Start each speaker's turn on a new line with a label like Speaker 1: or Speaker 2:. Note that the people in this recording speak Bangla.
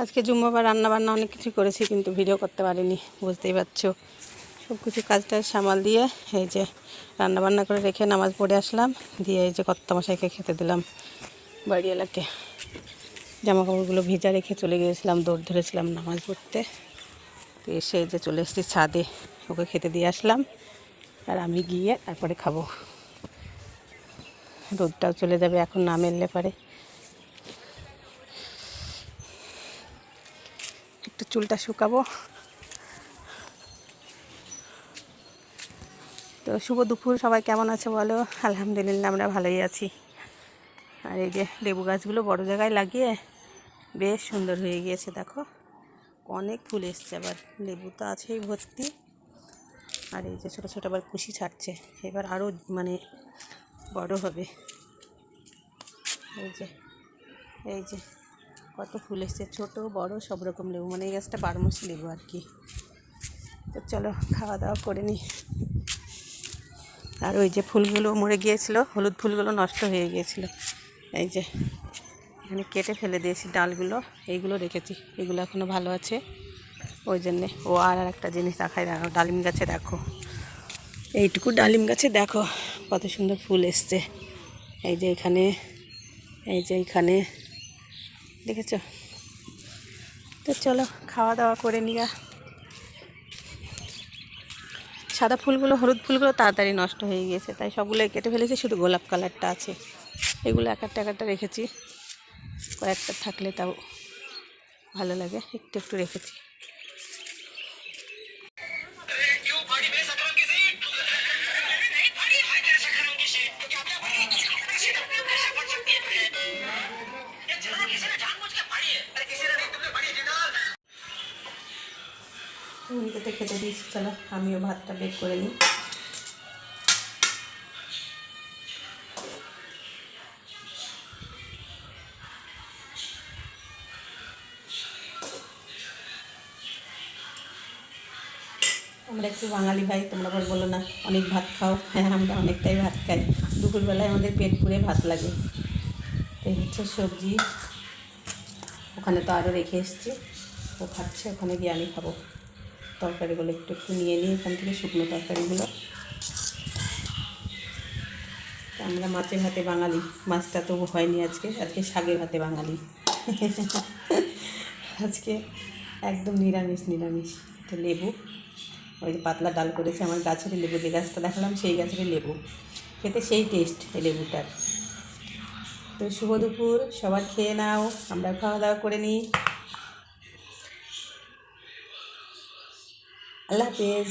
Speaker 1: আজকে জুম্মাবার রান্না বান্না অনেক কিছু করেছি, কিন্তু ভিডিও করতে পারিনি, বুঝতেই পারছ। সব কিছু কাজটা সামাল দিয়ে এই যে রান্না বান্না করে রেখে নামাজ পড়ে আসলাম, দিয়ে এই যে কর্তামশাইকে খেতে দিলাম বাড়ি এলাকে জামা কাপড়গুলো ভিজা রেখে চলে গিয়েছিলাম, দৌড় ধরেছিলাম নামাজ পড়তে। তো এসে যে চলে এসেছি ছাদে, ওকে খেতে দিয়ে আসলাম, আর আমি গিয়ে তারপরে খাব। রোদটাও চলে যাবে এখন না মেললে পারে। চুলটা শুকাবো। তো শুভ দুপুর, সবাই কেমন আছে বলো? আলহামদুলিল্লাহ, আমরা ভালোই আছি। আর এই যে লেবু গাছগুলো বড় জায়গায় লাগিয়ে বেশ সুন্দর হয়ে গিয়েছে, দেখো। অনেক ফুল এসছে আবার, লেবু তো আছেই ভর্তি। আর এই যে ছোটো ছোটো আবার কুশি ছাড়ছে, এবার আরও মানে বড় হবে। এই যে এই যে। কত ফুল এসছে, ছোটো, বড়, সব রকম লেবু মানে এই গাছটা বারমাসি লেবু আর কি। তো চলো, খাওয়া দাওয়া করে নিই আর ওই যে ফুলগুলো মরে গিয়েছিল, হলুদ ফুলগুলো নষ্ট হয়ে গিয়েছিল। এই যে, এখানে কেটে ফেলে দিয়েছি ডালগুলো, এইগুলো রেখেছি, এগুলো এখনও ভালো আছে। ওই জন্যে, ও আর একটা জিনিস দেখাই দেখো ডালিম গাছে দেখো। এইটুকু ডালিম গাছে দেখো, কত সুন্দর ফুল এসছে। এই যে এখানে, এই যে এখানে দেখেছ? তো চলো খাওয়া দাওয়া করে নিয়া সাদা ফুলগুলো, হলুদ ফুলগুলো তাড়াতাড়ি নষ্ট হয়ে গিয়েছে, তাই সবগুলো কেটে ফেলেছি, শুধু গোলাপ কালারটা আছে। এগুলো এক একটা এক একটা রেখেছি। কয়েকটা থাকলে তাও ভালো লাগে, একটু একটু রেখেছি। উনিকে খেতে দিয়েছি চলো, আমিও ভাতটা বের করে নিই। আমরা একটু বাঙালি ভাই, তোমরা আবার বলো না, অনেক ভাত খাও। হ্যাঁ আমরা অনেকটাই ভাত খাই। দুপুরবেলায় আমাদের পেট পুরে ভাত লাগে। এই হচ্ছে সবজি। ওখানে তো আরও রেখে এসছি। ও খাচ্ছে, ওখানে গিয়ে আমি খাব। তরকারিগুলো একটু একটু নিয়ে নিই ওখান থেকে শুকনো তরকারিগুলো। আমরা মাছের ভাতে বাঙালি। মাছটা তো হয়নি আজকে আজকে শাকে ভাতে বাঙালি। আজকে একদম নিরামিষ নিরামিষ। তো লেবু। ওই যে পাতলা ডাল করেছে আমার গাছের লেবু, যে গাছটা দেখালাম সেই গাছের লেবু। খেতে সেই টেস্ট লেবুটার। তো শুভ দুপুর সবার খেয়ে নাও আমরা খাওয়া দাওয়া করে নিই। আল্লাহ হাফেজ।